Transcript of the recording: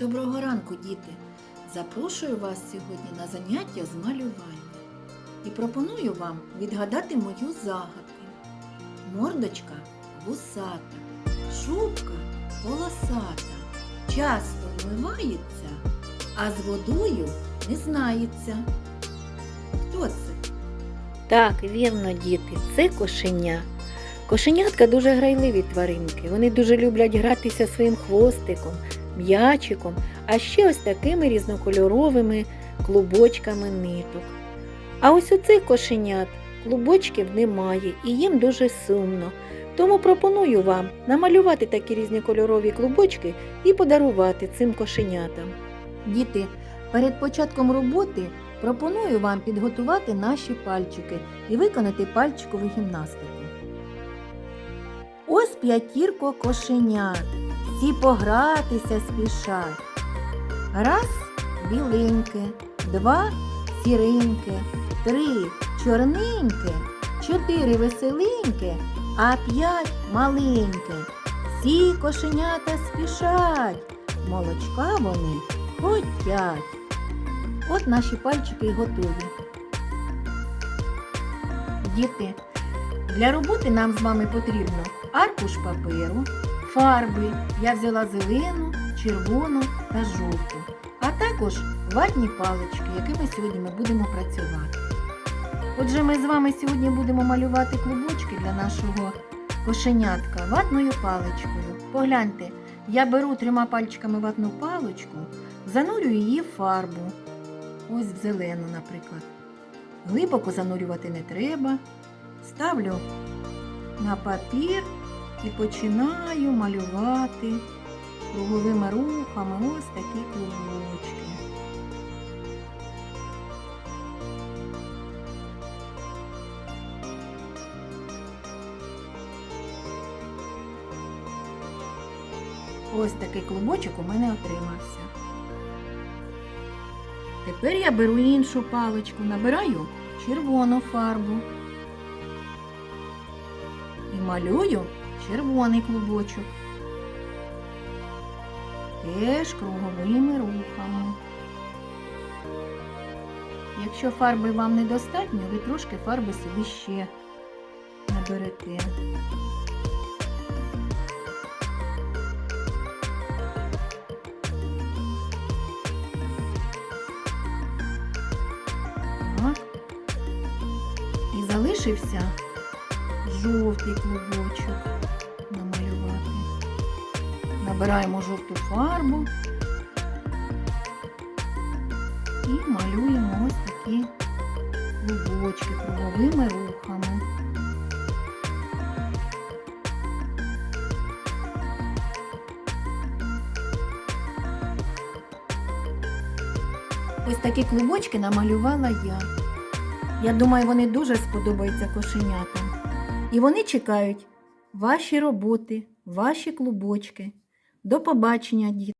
Доброго ранку, діти! Запрошую вас сьогодні на заняття з малювання і пропоную вам відгадати мою загадку. Мордочка вусата, шубка полосата, часто вмивається, а з водою не знається. Хто це? Так, вірно, діти, це кошеня. Кошенятка дуже грайливі тваринки. Вони дуже люблять гратися своїм хвостиком, м'ячиком, а ще ось такими різнокольоровими клубочками ниток. А ось у цих кошенят клубочків немає і їм дуже сумно. Тому пропоную вам намалювати такі різнокольорові клубочки і подарувати цим кошенятам. Діти, перед початком роботи пропоную вам підготувати наші пальчики і виконати пальчикову гімнастику. Ось п'ятірко кошенят, всі погратися спішать. Раз біленьке, два сіреньке, три чорненьке, чотири веселеньке, а п'ять маленьке. Всі кошенята спішать, молочка вони хотять. От наші пальчики й готові. Діти, для роботи нам з вами потрібно аркуш паперу, фарби. Я взяла зелену, червону та жовту, а також ватні палички, якими сьогодні ми будемо працювати. Отже, ми з вами сьогодні будемо малювати клубочки для нашого кошенятка ватною паличкою. Погляньте, я беру трьома пальчиками ватну паличку, занурюю її в фарбу. Ось в зелену, наприклад. Глибоко занурювати не треба. Ставлю на папір і починаю малювати круговими рухами ось такі клубочки. Ось такий клубочок у мене отримався. Тепер я беру іншу паличку, набираю червону фарбу і малюю червоний клубочок. Теж круговими рухами. Якщо фарби вам недостатньо, ви трошки фарби собі ще наберете. Так. І залишився жовтий клубочок намалювати. Набираємо жовту фарбу і малюємо ось такі клубочки круговими рухами. Ось такі клубочки намалювала я. Я думаю, вони дуже сподобаються кошенятам. І вони чекають ваші роботи, ваші клубочки. До побачення, діти!